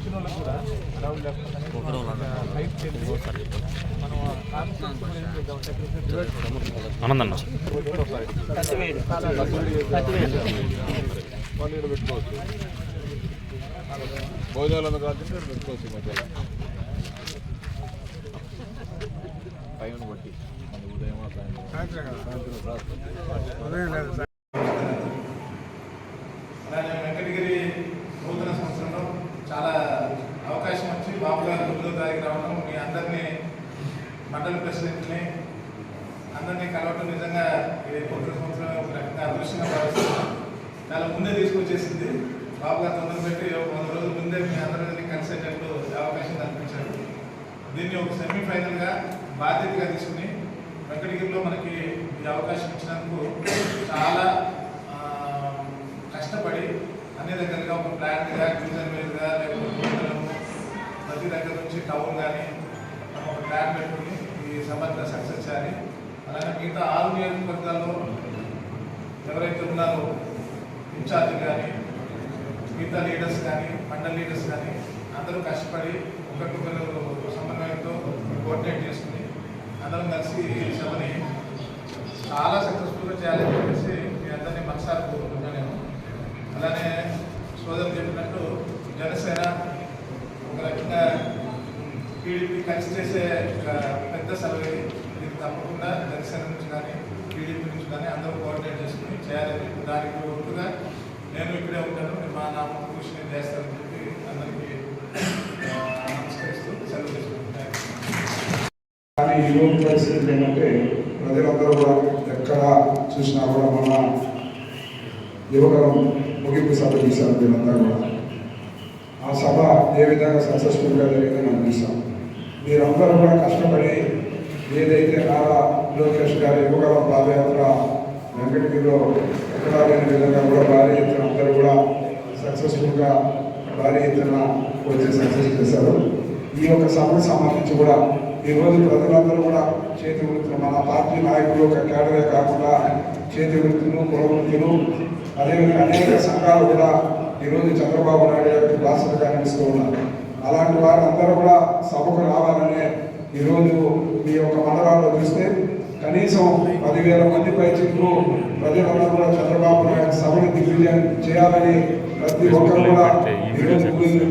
వచ్చిన వాళ్ళకి కూడా హైట్ మనం ఆనందన్న వాళ్ళు ఇక్కడ పెట్టుకోవచ్చు. భోజనాలు కాదు పెట్టుకోవచ్చు ఈ మధ్యలో. టైం బట్టి. ఉదయం సాయంత్రం సాయంత్రం అలానే వెంకటగిరి నూతన సంవత్సరంలో చాలా బాబుగారు వచ్చి బాబు గారు తారీఖు రావడం మీ అందరినీ మండల ప్రెసిడెంట్ని అందరినీ కలవటం నిజంగా ఇది కొత్త సంవత్సరం ఒక రకంగా అదృష్టంగా భావిస్తున్నాం. చాలా ముందే తీసుకొచ్చేసింది. బాబు గారు తొందర పెట్టి ఒక వంద రోజుల ముందే మీ అందరినీ కలిసేటట్టు అవకాశం కల్పించారు. దీన్ని ఒక సెమీఫైనల్గా బాధ్యతగా తీసుకుని వెంకటగిరిలో మనకి ఈ అవకాశం ఇచ్చినందుకు చాలా కష్టపడి అన్ని దగ్గరగా ఒక ప్లాన్గా డివిజన్ మీదుగా లేకపోతే ప్రతి దగ్గర నుంచి టౌన్ కానీ మనం ఒక ప్లాన్ పెట్టుకుని ఈ సమర్థ సక్సెస్ చేయాలి అలాగే మిగతా ఆరు నియోజకవర్గాల్లో ఎవరైతే ఉన్నారో ఇన్ఛార్జ్ కానీ మిగతా లీడర్స్ కానీ మండల్ లీడర్స్ కానీ అందరూ కష్టపడి ఒకరికొకరు సమన్వయంతో కోఆర్డినేట్ చేసుకుని అందరం కలిసి ఈ సభని చాలా సక్సెస్ఫుల్గా చేయాలని చెప్పేసి మీ అందరినీ మనసారి కోరుకుంటున్నాను నేను. అలానే సోదరు చెప్పినట్టు జనసేన ఒక రకంగా టీడీపీ కలిసి చేసే పెద్ద సభ ఇది తప్పకుండా దర్శనం నుంచి కానీ టీడీపీ నుంచి కానీ అందరూ కోఆర్డినేట్ చేసుకుని చేయాలని దానికి ఒప్పుగా నేను ఇక్కడే ఉంటాను. మా నా కృషి నేను చేస్తానని చెప్పి అందరికీ నమస్కరిస్తూ సెలవు చేసుకుంటాను కానీ ఈరోజు పరిస్థితి ఏంటంటే ప్రజలందరూ కూడా ఎక్కడ చూసినా కూడా మన యువకరం ముగింపు సభ తీశారు వీళ్ళంతా కూడా ఆ సభ ఏ విధంగా సక్సెస్ఫుల్గా జరిగిందని అనిపిస్తాం మీరందరూ కూడా కష్టపడి ఏదైతే నారా లోకేష్ గారి యువకరం పాదయాత్ర వెంకటగిరిలో ఎక్కడా లేని విధంగా కూడా భారీ ఎత్తున అందరూ కూడా సక్సెస్ఫుల్గా భారీ ఎత్తున వచ్చి సక్సెస్ చేశారు. ఈ యొక్క సభకు సంబంధించి కూడా ఈరోజు ప్రజలందరూ కూడా చేతి వృత్తులు మన పార్టీ నాయకులు ఒక కేడరే కాకుండా చేతి వృత్తులు కులవృత్తులు అదేవిధంగా అనేక సంఘాలు కూడా ఈరోజు చంద్రబాబు నాయుడు గారికి భాషలుగా నిలుస్తూ ఉన్నారు. అలాంటి వారందరూ కూడా సభకు రావాలనే ఈరోజు మీ యొక్క మండలాల్లో చూస్తే కనీసం పదివేల మంది పైచిలకు ప్రజలందరూ కూడా చంద్రబాబు నాయుడు సభను దిగ్విజయం చేయాలని ప్రతి ఒక్కరు కూడా ఈరోజు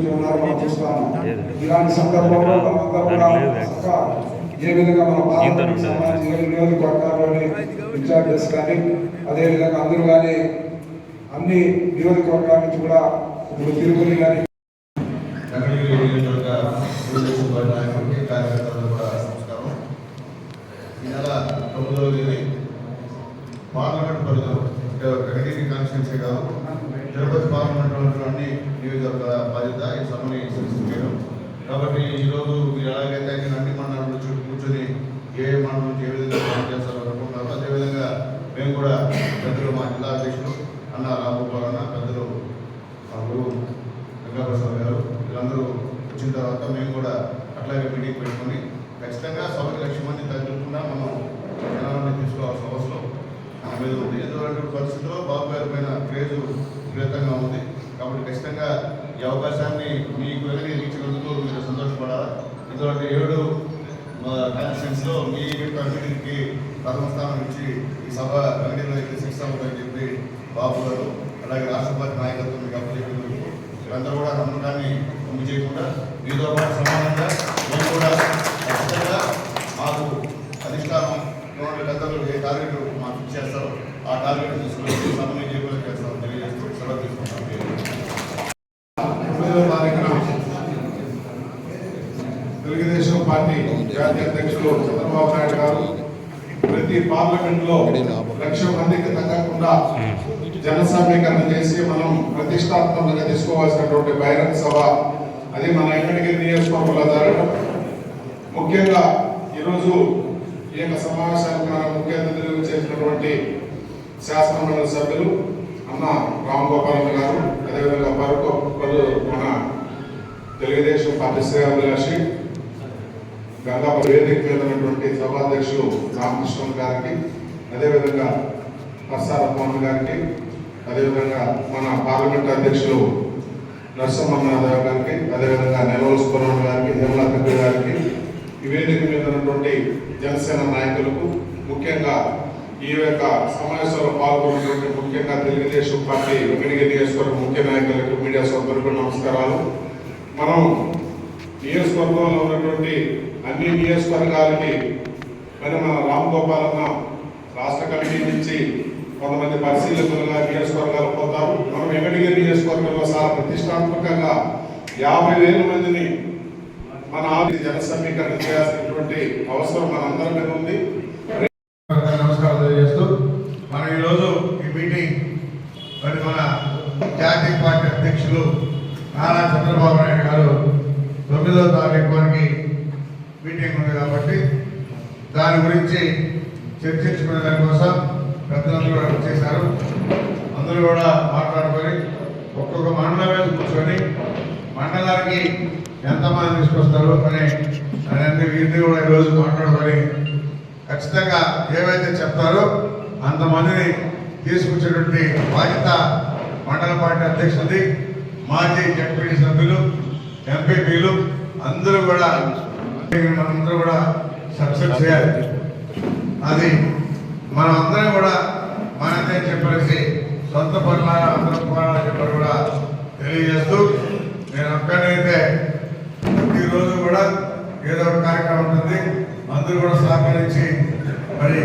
ఉన్నారు మనం చూస్తాము ఇలాంటి సందర్భంలో మనందరూ కూడా ఏ విధంగా మన భారతదేశం ఏడు నియోజకవర్గాల్లోని ఇన్ఛార్జెస్ కానీ అదేవిధంగా అందరూ కానీ అన్ని నియోజకవర్గాల నుంచి కూడా ఇప్పుడు తిరుగుని కానీ వెంకటగిరి నియోజకవర్గ తెలుగుదేశం పార్టీ నాయకులకి కార్యకర్తలకు కూడా నమస్కారం ఈ నెల తొమ్మిదవ తేదీ పార్లమెంట్ పరిధిలో కాన్స్టిట్యున్సీ కాదు. తిరుపతి పార్లమెంట్ అన్ని నియోజకవర్గాల బాధ్యత ఈ సభని చేయడం కాబట్టి ఈరోజు మీరు ఎలాగైతే అన్ని మండలం చుట్టూ కూర్చొని ఏ మండలం నుంచి ఏ విధంగా పని చేస్తారో అనుకుంటున్నారో అదేవిధంగా మేము కూడా పెద్దలు మా జిల్లా అధ్యక్షులు అన్న రామగోపాల్ అన్న పెద్దలు మా గురువు గంగాప్రసాద్ గారు వీళ్ళందరూ వచ్చిన తర్వాత మేము కూడా అట్లాగే మీటింగ్ పెట్టుకొని ఖచ్చితంగా సభకి లక్ష మంది తగ్గకుండా మనం జనాలను తీసుకోవాల్సిన అవసరం మన మీద ఉంది ఎందుకంటే పరిస్థితుల్లో బాబు గారి పైన క్రేజ్ విపరీతంగా ఉంది. కాబట్టి ఖచ్చితంగా ఈ అవకాశాన్ని మీకు వెనక్కి ఇచ్చినందుకు మీరు సంతోషపడాలి? ఎందుకంటే ఏడు కాన్స్టిట్యూన్స్లో మీ కమ్యూనిటీకి ప్రథమ స్థానం ఇచ్చి ఈ సభ వెంకటగిరిలో అయితే శిక్ష అని చెప్పి బాబు గారు అలాగే రాష్ట్ర పార్టీ నాయకత్వం మీకు అప్పచెప్పినందుకు మీరందరూ కూడా నమ్మకాన్ని కమ్మి చేయకుండా మీతో పాటు సమానంగా మేము కూడా ఖచ్చితంగా మాకు అధిష్టానం ఉన్నటువంటి పెద్దలు ఏ టార్గెట్ మాకు ఇచ్చేస్తారో ఆ టార్గెట్ తీసుకుని సమన్వయం చేయకుండా చేస్తామని తెలియజేస్తూ సెలవు తీసుకుంటాం తొమ్మిదవ తారీఖున తెలుగుదేశం పార్టీ జాతీయ అధ్యక్షులు చంద్రబాబు నాయుడు గారు ప్రతి పార్లమెంట్లో లక్ష మందికి తగ్గకుండా జన సమీకరణ చేసి మనం ప్రతిష్టాత్మకంగా తీసుకోవాల్సినటువంటి బహిరంగ సభ అది మన ఎక్కడికి నియోజకవర్గంలో జరగడం. ముఖ్యంగా ఈరోజు ఈ యొక్క సమావేశానికి మన ముఖ్య అతిథులు చేసినటువంటి శాసనమండలి సభ్యులు అన్న రామ్ గోపాల్ గారు అదేవిధంగా మరొక మన తెలుగుదేశం పార్టీ శ్రేయాభిలాషి గంగా వేదిక మీద ఉన్నటువంటి సభాధ్యక్షులు రామకృష్ణ గారికి అదేవిధంగా ప్రసాద మోహన్ గారికి అదేవిధంగా మన పార్లమెంట్ అధ్యక్షులు నరసింహనాథ్ గారికి అదేవిధంగా నెలవల సుబ్రహ్మణ్యం గారికి నిర్మలా కపి గారికి ఈ వేదిక మీద ఉన్నటువంటి జనసేన నాయకులకు ముఖ్యంగా ఈ యొక్క సమావేశంలో పాల్గొన్నటువంటి ముఖ్యంగా తెలుగుదేశం పార్టీ వెంకటగిరి నియోజకవర్గ ముఖ్య నాయకులకు మీడియా సోదరులకు నమస్కారాలు. మనం నియోజకవర్గంలో ఉన్నటువంటి అన్ని నియోజకవర్గాలకి మరి మన రామ్ గోపాలన్న రాష్ట్ర కమిటీ నుంచి కొంతమంది పరిశీలకులుగా నియోజకవర్గాలు పోతారు. మనం వెంకటగిరి నియోజకవర్గంలో చాలా ప్రతిష్టాత్మకంగా యాభై వేల మందిని మన ఆది జన సమీకరణ చేయాల్సినటువంటి అవసరం మనందరి మీద ఉంది. నమస్కారం తెలియజేస్తూ మనం ఈరోజు ఈ మీటింగ్ మరి మన జాతీయ పార్టీ అధ్యక్షులు నారా చంద్రబాబు నాయుడు గారు తొమ్మిదవ మీటింగ్ ఉంది కాబట్టి దాని గురించి చర్చించుకునే దానికోసం పెద్దలందరూ కూడా వచ్చేసారు అందరూ కూడా మాట్లాడుకొని ఒక్కొక్క మండలం మీద కూర్చొని మండలానికి ఎంతమంది తీసుకొస్తారు అని అన్ని వీరిని కూడా ఈరోజు మాట్లాడుకొని ఖచ్చితంగా ఏవైతే చెప్తారో అంతమందిని తీసుకొచ్చేటువంటి బాధ్యత మండల పార్టీ అధ్యక్షుడి మాజీ జడ్పీటీ సభ్యులు ఎంపీపీలు అందరూ కూడా మనందరూ కూడా సక్సెస్ చేయాలి. అది మనం అందరం కూడా మనదే చెప్పేసి సొంత పనుల అందరం పోవాలని చెప్పి కూడా తెలియజేస్తూ నేను అక్కడైతే ప్రతిరోజు కూడా ఏదో ఒక కార్యక్రమం ఉంటుంది. అందరూ కూడా సహకరించి మరి